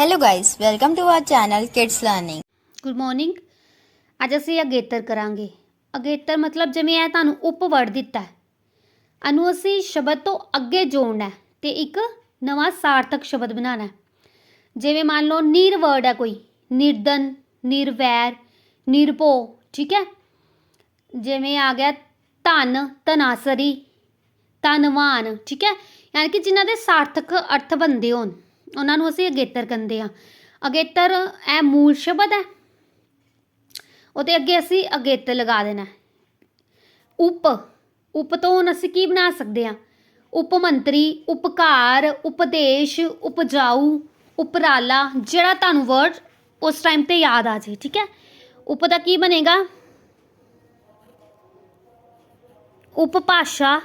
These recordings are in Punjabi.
Hello guys, welcome to R channel Kids Learning. Good morning ਅੱਜ ਅਸੀਂ ਅਗੇਤਰ ਕਰਾਂਗੇ। ਅਗੇਤਰ ਮਤਲਬ ਜਿਵੇਂ ਇਹ ਤੁਹਾਨੂੰ ਉਪਵਰਡ ਦਿੱਤਾ ਹੈ। ਅਨੂੰ ਅਸੀਂ ਸ਼ਬਦ ਤੋਂ ਅੱਗੇ ਜੋੜਨਾ ਹੈ ਤੇ ਇੱਕ ਨਵਾਂ ਸਾਰਥਕ ਸ਼ਬਦ ਬਣਾਉਣਾ ਜਿਵੇਂ ਮੰਨ ਲਓ ਨਿਰਵਰਡ ਹੈ ਕੋਈ। ਨਿਰਦਨ ਨਿਰਵੈਰ ਨਿਰਭੋ ਠੀਕ ਹੈ? ਜਿਵੇਂ ਆ ਗਿਆ ਧਨ ਧਨਾਸਰੀ ਧਨਵਾਨ ਠੀਕ ਹੈ? ਯਾਨੀ ਕਿ ਜਿਨ੍ਹਾਂ ਦੇ ਸਾਰਥਕ ਅਰਥ ਬਣਦੇ ਹੋਣ। ਉਹਨਾਂ ਨੂੰ ਅਸੀਂ ਅਗੇਤਰ ਕਹਿੰਦੇ ਆ ਅਗੇਤਰ ਇਹ ਮੂਲ ਸ਼ਬਦ ਹੈ। ਉਹਦੇ ਅੱਗੇ ਅਸੀਂ ਅਗੇਤਰ ਲਗਾ ਦੇਣਾ ਉਪ ਉਪ ਤੋਂ ਹੁਣ ਅਸੀਂ ਕੀ ਬਣਾ ਸਕਦੇ ਹਾਂ? ਉਪ ਮੰਤਰੀ ਉਪਕਾਰ, ਉਪਦੇਸ਼, ਉਪਜਾਊ, ਉਪਰਾਲਾ, ਜਿਹੜਾ ਤੁਹਾਨੂੰ ਵਰਡ ਉਸ ਟਾਈਮ ਤੇ ਯਾਦ ਆ ਜੇ ਠੀਕ ਹੈ? ਉਪ ਦਾ ਕੀ ਬਣੇਗਾ? ਉਪਭਾਸ਼ਾ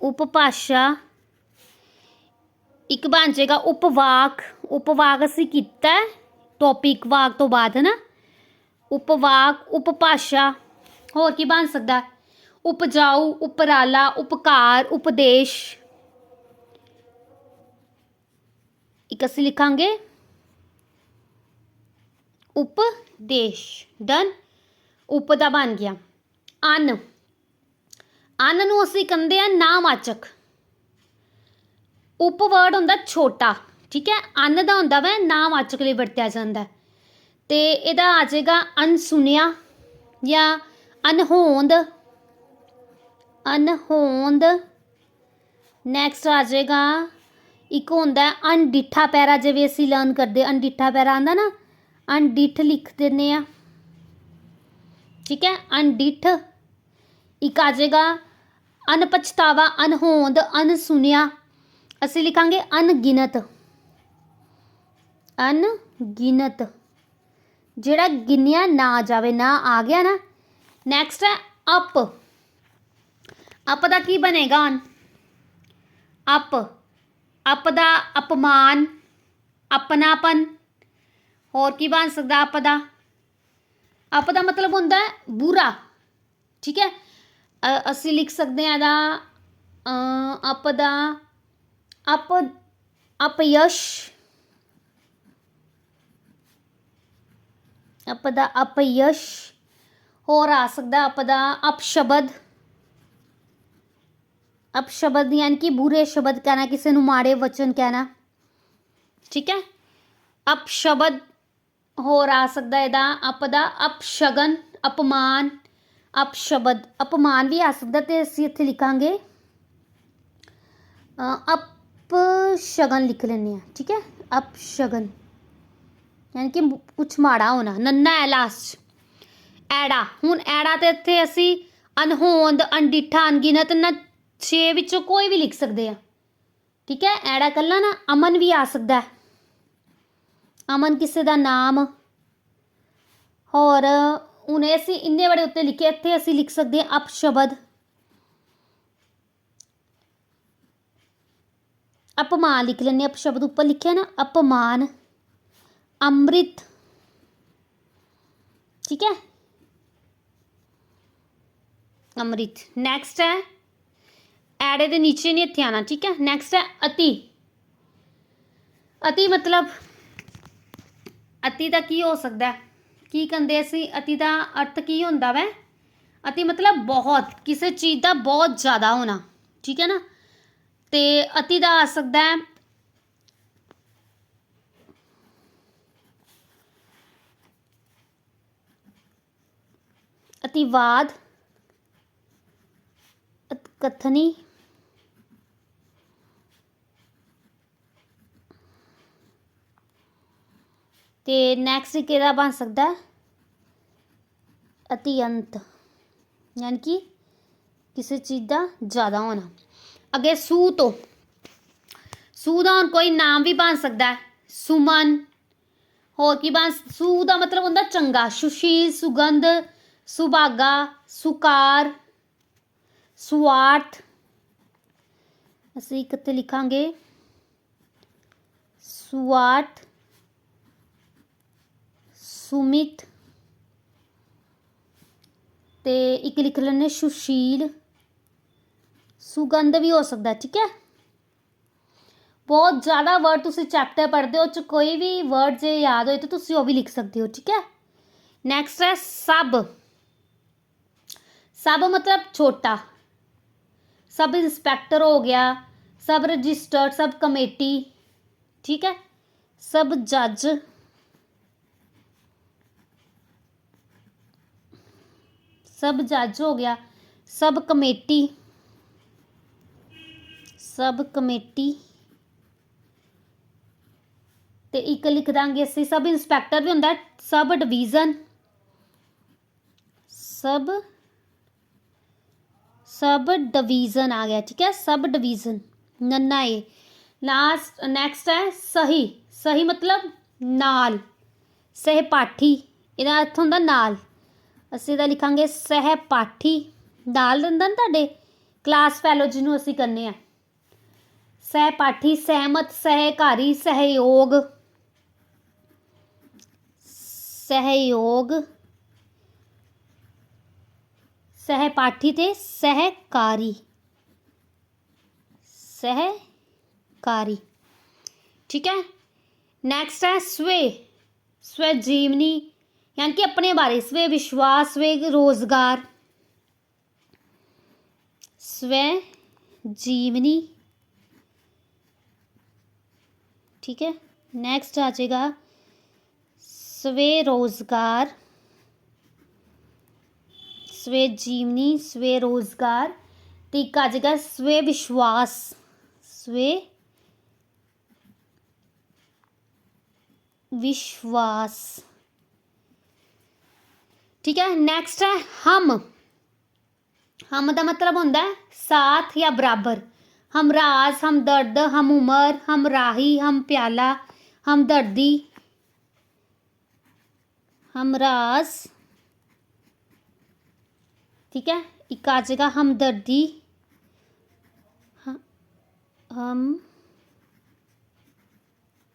ਉਪਭਾਸ਼ਾ ਇੱਕ ਬਣ ਜਾਏਗਾ ਉਪਵਾਕ। ਉਪਵਾਕ ਅਸੀਂ ਕੀਤਾ ਟੌਪਿਕ ਵਾਕ ਤੋਂ ਬਾਅਦ ਹੈ ਨਾ ਉਪਵਾਕ, ਉਪਭਾਸ਼ਾ, ਹੋਰ ਕੀ ਬਣ ਸਕਦਾ? ਉਪਜਾਊ, ਉਪਰਾਲਾ, ਉਪਕਾਰ, ਉਪਦੇਸ਼। ਇੱਕ ਅਸੀਂ ਲਿਖਾਂਗੇ। ਉਪਦੇਸ਼। ਡਨ ਉਪ ਦਾ ਬਣ ਗਿਆ। ਅਨ। ਅਨ ਨੂੰ ਅਸੀਂ ਕਹਿੰਦੇ ਆ ਨਾਮਾਚਕ। ਉਪਵਰਡ ਹੁੰਦਾ ਛੋਟਾ, ਠੀਕ ਹੈ? ਅੰਨ ਦਾ ਹੁੰਦਾ ਵੈ ਨਾਵਾਚਕ ਲਈ ਵਰਤਿਆ ਜਾਂਦਾ ਹੈ। ਤੇ ਇਹਦਾ ਆ ਜਾਏਗਾ ਅਨਸੁਣਿਆ ਜਾਂ ਅਨਹੋਂਦ ਅਨਹੋਂਦ ਨੈਕਸਟ ਆ ਜਾਏਗਾ, ਇੱਕ ਹੁੰਦਾ ਹੈ ਅਣਡਿੱਠਾ ਪੈਰਾ, ਜਿਵੇਂ ਅਸੀਂ ਲਰਨ ਕਰਦੇ ਅਣਡਿੱਠਾ ਪੈਰਾ ਆਂਦਾ ਨਾ, ਅਣਡਿੱਠ ਲਿਖ ਦਿੰਦੇ ਆ ਠੀਕ ਹੈ? ਅਣਡਿੱਠ। ਇੱਕ ਆ ਜਾਏਗਾ ਅਨਪਛਤਾਵਾ ਅਨਹੋਂਦ ਅਨਸੁਣਿਆ ਅਸੀਂ ਲਿਖਾਂਗੇ ਅਣਗਿਣਤ। ਅਣਗਿਣਤ। ਜਿਹੜਾ ਗਿਣਿਆ ਨਾ ਜਾਵੇ ਨਾ ਆ ਗਿਆ ਨਾ ਨੈਕਸਟ ਹੈ ਅਪ ਅਪ ਦਾ ਕੀ ਬਣੇਗਾ ਹੁਣ? ਅਪ ਅਪ ਦਾ ਅਪਮਾਨ ਆਪਣਾਪਨ। ਹੋਰ ਕੀ ਬਣ ਸਕਦਾ ਅਪ ਦਾ? ਅਪ ਦਾ ਮਤਲਬ ਹੁੰਦਾ ਹੈ ਬੁਰਾ। ਠੀਕ ਹੈ? ਅਸੀਂ ਲਿਖ ਸਕਦੇ ਹਾਂ ਇਹਦਾ ਅ, ਅਪ ਦਾ ਅਪ ਅਪਯਸ਼ ਅਪ ਦਾ ਅਪਯਸ਼ ਹੋਰ ਆ ਸਕਦਾ ਅਪ ਦਾ ਅਪਸ਼ਬਦ ਅਪਸ਼ਬਦ ਯਾਨੀ ਕਿ ਬੁਰੇ ਸ਼ਬਦ ਕਹਿਣਾ, ਕਿਸੇ ਨੂੰ ਮਾੜੇ ਵਚਨ ਕਹਿਣਾ। ਠੀਕ ਹੈ? ਅਪਸ਼ਬਦ ਹੋਰ ਆ ਸਕਦਾ ਇਹਦਾ ਅਪ ਦਾ ਅਪਸ਼ਗਨ ਅਪਮਾਨ। ਅਪਸ਼ਬਦ ਅਪਮਾਨ ਵੀ ਆ ਸਕਦਾ ਤੇ ਅਸੀਂ ਇੱਥੇ ਲਿਖਾਂਗੇ। ਅਪ ਅਪਸ਼ਗਨ ਲਿਖ ਲੈਂਦੇ ਆ ਠੀਕ ਹੈ? ਅਪਸ਼ਗਨ ਯਾਨੀ ਕਿ ਕੁਝ ਮਾੜਾ ਹੋਣਾ। ਨੰਨਾ ਹੈ ਲਾਸਟ ਐੜਾ। ਹੁਣ ਐੜਾ ਤੇ ਇੱਥੇ ਅਸੀਂ ਅਨਹੋਂਦ ਅਣਡਿੱਠਾ, ਅਣਗਿਣਤ, ਨਾ ਛੇ ਵਿੱਚੋਂ ਕੋਈ ਵੀ ਲਿਖ ਸਕਦੇ ਆ ਠੀਕ ਹੈ? ਐੜਾ ਕੱਲਾ ਨਾ ਅਮਨ ਵੀ ਆ ਸਕਦਾ ਹੈ। ਅਮਨ ਕਿਸੇ ਦਾ ਨਾਮ। ਹੋਰ, ਹੁਣ ਅਸੀਂ ਇੰਨੇ ਬੜੇ ਉੱਤੇ ਲਿਖੇ, ਇੱਥੇ ਅਸੀਂ ਲਿਖ ਸਕਦੇ ਹਾਂ ਅਪਸ਼ਬਦ। ਅਪਮਾਨ ਲਿਖ ਲੈਂਦੇ ਹਾਂ ਅਪਸ਼ਬਦ ਉੱਪਰ ਲਿਖਿਆ ਨਾ, ਅਪਮਾਨ, ਅੰਮ੍ਰਿਤ, ਠੀਕ ਹੈ? ਅੰਮ੍ਰਿਤ ਨੈਕਸਟ ਹੈ, ਐੜੇ ਦੇ ਨੀਚੇ ਨਹੀਂ ਇੱਥੇ ਆਣਾ ਠੀਕ ਹੈ? ਨੈਕਸਟ ਹੈ, ਅਤੀ। ਅਤੀ ਮਤਲਬ, ਅਤੀ ਦਾ ਕੀ ਹੋ ਸਕਦਾ ਕੀ ਕਹਿੰਦੇ ਅਸੀਂ? ਅਤੀ ਦਾ ਅਰਥ ਕੀ ਹੁੰਦਾ ਵੈ? ਅਤੀ ਮਤਲਬ ਬਹੁਤ, ਕਿਸੇ ਚੀਜ਼ ਦਾ ਬਹੁਤ ਜ਼ਿਆਦਾ ਹੋਣਾ, ਠੀਕ ਹੈ ਨਾ? ਤੇ ਅਤੀ ਦਾ ਆ ਸਕਦਾ ਹੈ। ਅਤਿਵਾਦ ਕਥਨੀ ਤੇ ਨੈਕਸਟ ਕਿਹਦਾ ਬਣ ਸਕਦਾ ਹੈ? ਅਤਿਅੰਤ, ਯਾਨੀ ਕਿ ਕਿਸੇ ਚੀਜ਼ ਦਾ ਜ਼ਿਆਦਾ ਹੋਣਾ। ਅੱਗੇ ਸੂ ਤੋਂ। ਸੂ ਦਾ ਹੁਣ ਕੋਈ ਨਾਮ ਵੀ ਬਣ ਸਕਦਾ ਹੈ। ਸੁਮਨ। ਹੋਰ ਕੀ ਬਣ ਸੂ ਦਾ ਮਤਲਬ ਹੁੰਦਾ ਚੰਗਾ। ਸੁਸ਼ੀਲ, ਸੁਗੰਧ, ਸੁਭਾਗਾ, ਸੁਕਾਰ, ਸੁਆਰਥ। ਅਸੀਂ ਕਿੱਥੇ ਲਿਖਾਂਗੇ। ਸੁਆਰਥ, ਸੁਮਿਤ। ਤੇ ਇੱਕ ਲਿਖ ਲੈਣੇ ਸੁਸ਼ੀਲ। ਸੁਗੰਧ ਵੀ ਹੋ ਸਕਦਾ ਠੀਕ ਹੈ ਬਹੁਤ ਜ਼ਿਆਦਾ ਵਰਡ ਤੁਸੀਂ ਚੈਪਟਰ ਪੜ੍ਹਦੇ ਹੋ ਉਹ 'ਚ ਕੋਈ ਵੀ ਵਰਡ ਜੇ ਯਾਦ ਹੋਏ ਤਾਂ ਤੁਸੀਂ ਉਹ ਵੀ ਲਿਖ ਸਕਦੇ ਹੋ ਠੀਕ ਹੈ ਨੈਕਸਟ ਹੈ ਸਬ ਸਬ ਮਤਲਬ ਛੋਟਾ ਸਬ ਇੰਸਪੈਕਟਰ ਹੋ ਗਿਆ ਸਬ ਰਜਿਸਟਰਡ ਸਬ ਕਮੇਟੀ ਠੀਕ ਹੈ ਸਬ ਜੱਜ ਸਬ ਜੱਜ ਹੋ ਗਿਆ ਸਬ ਕਮੇਟੀ ਸਬ ਕਮੇਟੀ ਤੇ ਇੱਕ ਲਿਖ ਦਾਂਗੇ ਅਸੀਂ ਸਬ ਇੰਸਪੈਕਟਰ ਵੀ ਹੁੰਦਾ ਹੈ, ਸਬ ਡਿਵੀਜ਼ਨ ਸਬ ਸਬ ਡਿਵੀਜ਼ਨ ਆ ਗਿਆ ਠੀਕ ਹੈ ਸਬ ਡਿਵੀਜ਼ਨ ਨੰਨਾ ਏ। ਲਾਸਟ ਨੈਕਸਟ ਹੈ ਸਹੀ ਸਹੀ ਮਤਲਬ ਨਾਲ ਸਹਿਪਾਠੀ ਇਹਦਾ ਅਰਥ ਹੁੰਦਾ ਨਾਲ। ਅਸੀਂ ਇਹਦਾ ਲਿਖਾਂਗੇ ਸਹਿਪਾਠੀ ਨਾਲ ਦਿੰਦਾ ਨਾ ਤੁਹਾਡੇ ਕਲਾਸ ਫੈਲੋ ਜਿਹਨੂੰ ਅਸੀਂ ਕਹਿੰਦੇ ਆ ਸਹਿਪਾਠੀ ਸਹਿਮਤ ਸਹਿਕਾਰੀ ਸਹਿਯੋਗ ਸਹਿਯੋਗ ਸਹਿਪਾਠੀ ਤੇ ਸਹਿਕਾਰੀ ਸਹਿਕਾਰੀ ਠੀਕ ਹੈ ਨੈਕਸਟ ਹੈ ਸਵੇ ਸਵੈ ਜੀਵਨੀ ਯਾਨੀ ਕਿ ਆਪਣੇ ਬਾਰੇ ਸਵੇ ਵਿਸ਼ਵਾਸ ਸਵੇ ਰੋਜ਼ਗਾਰ ਸਵੈ ਜੀਵਨੀ ठीक है? नेक्स्ट आ जाएगा। स्वरोजगार। स्वे जीवनी स्वे रोज़गार तीक आ जाएगा स्वे विश्वास स्वे विश्वास। ठीक है? नेक्स्ट है हम। हम का मतलब होंगे साथ या बराबर। हम राज, हम दर्द, हम उमर, हम राही, हम प्याला, हम दर्दी, हम राज। ठीक है? एक आ जाएगा हम दर्दी हम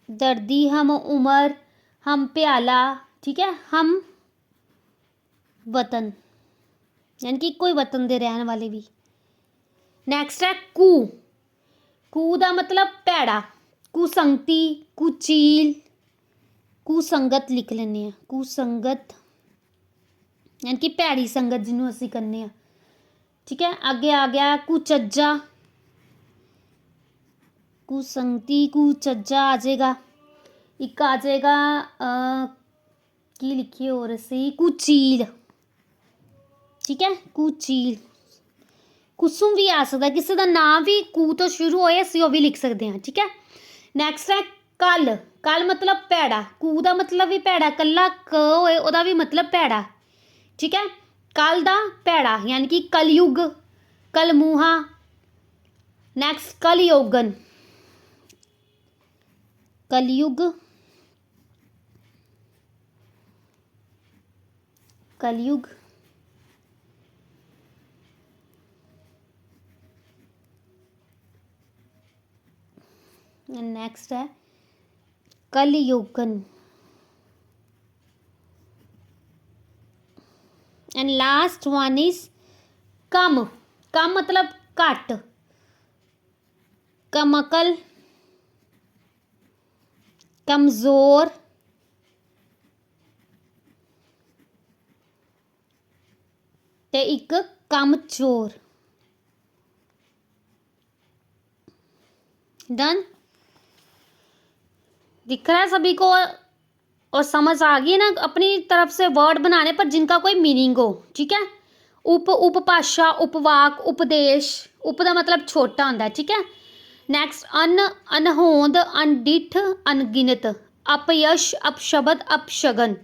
दर्दी, हम उमर, हम प्याला, ठीक है? हम वतन, यानी कि कोई वतन दे रहने वाले भी। नेक्स्ट है कू। ਕੂ ਦਾ ਮਤਲਬ ਭੈੜਾ। ਕੁਸੰਗਤੀ ਕੁਚੀਲ ਕੁਸੰਗਤ ਲਿਖ ਲੈਂਦੇ ਆ ਕੁਸੰਗਤ ਯਾਨੀ ਕਿ ਭੈੜੀ ਸੰਗਤ ਜਿਹਨੂੰ ਅਸੀਂ ਕਹਿੰਦੇ ਆ ਠੀਕ ਹੈ? ਅੱਗੇ ਆ ਗਿਆ ਕੁਚੱਜਾ ਕੁਸੰਗਤੀ ਕੁਚੱਜਾ ਆ ਜਾਏਗਾ। ਇੱਕ ਆ ਜਾਏਗਾ ਕੀ ਲਿਖੀਏ ਹੋਰ ਅਸੀਂ? ਕੁਚੀਲ ਠੀਕ ਹੈ? ਕੁਚੀਲ ਕੁਸੁਮ ਵੀ ਆ ਸਕਦਾ ਕਿਸੇ ਦਾ ਨਾਮ ਵੀ ਕੂ ਤੋਂ ਸ਼ੁਰੂ ਹੋਏ ਅਸੀਂ ਉਹ ਵੀ ਲਿਖ ਸਕਦੇ ਹਾਂ ਠੀਕ ਹੈ ਨੈਕਸਟ ਹੈ ਕੱਲ ਕੱਲ ਮਤਲਬ ਭੈੜਾ ਕੂ ਦਾ ਮਤਲਬ ਵੀ ਭੈੜਾ ਕੱਲਾ ਕ ਹੋਏ ਉਹਦਾ ਵੀ ਮਤਲਬ ਭੈੜਾ ਠੀਕ ਹੈ ਕੱਲ ਦਾ ਭੈੜਾ ਯਾਨੀ ਕਿ ਕਲਯੁਗ ਕਲਮੂਹਾ ਨੈਕਸਟ ਕਲਯੋਗਨ ਕਲਯੁਗ ਕਲਯੁਗ नेक्स्ट है, कलयुगन। एंड लास्ट वन इज़ कम। कम मतलब घट कमकल, कमज़ोर, ते एक कमचोर डन दिख रहा है सभी को और समझ आ गई है ना अपनी तरफ से वर्ड बनाने पर जिनका कोई मीनिंग हो ठीक है उप उपभाषा उपवाक उपदेश उप ਦਾ ਮਤਲਬ ਛੋਟਾ ਹੁੰਦਾ ਹੈ ਠੀਕ ਹੈ ਨੈਕਸਟ ਅਨ ਅਨਹੋਂਦ ਅਨਡਿਠ ਅਨਗਿਨਤ ਅਪਯਸ਼ ਅਪਸ਼ਬਦ ਅਪਸ਼ਗਨ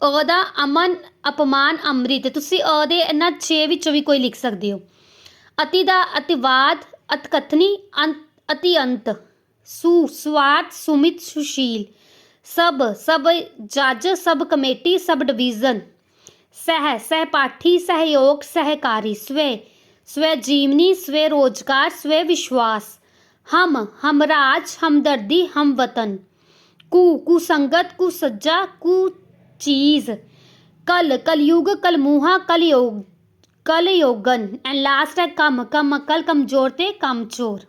ਅ ਦਾ ਅਮਨ ਅਪਮਾਨ ਅੰਮ੍ਰਿਤ ਤੁਸੀਂ ਅ ਦੇ ਇਹਨਾਂ 6 ਵਿੱਚੋਂ ਵੀ ਕੋਈ ਲਿਖ ਸਕਦੇ ਹੋ ਅਤੀ ਦਾ ਅਤਿਵਾਦ ਅਤਕਥਨੀ ਅੰਤ ਅਤੀ ਅੰਤ ਸੂ ਸਵਾਦ ਸੁਮਿਤ, ਸੁਸ਼ੀਲ। ਸਭ ਸਭ ਜੱਜ, ਸਭ ਕਮੇਟੀ, ਸਭ ਡਿਵੀਜ਼ਨ। ਸਹਿ ਸਹਿਪਾਠੀ ਸਹਿਯੋਗ, ਸਹਿਕਾਰੀ, ਸਵੇ। ਸਵੇ ਜੀਵਨੀ, ਸਵੇ ਰੋਜ਼ਗਾਰ, ਸਵੇ ਵਿਸ਼ਵਾਸ। ਹਮ ਹਮਰਾਜ ਹਮਦਰਦੀ ਹਮ ਵਤਨ। ਕੂ ਕੁਸੰਗਤ ਕੁਸੱਜਾ ਕੁ ਚੀਜ਼। ਕਲ ਕਲਯੁਗ ਕਲਮੂਹਾ ਕਲਯੋਗ ਕਲਯੋਗਨ ਐਂਡ ਲਾਸਟ ਹੈ ਕਮ ਕਮ ਅਕਲ ਕਮਜ਼ੋਰ ਤੇ ਕਮਚੋਰ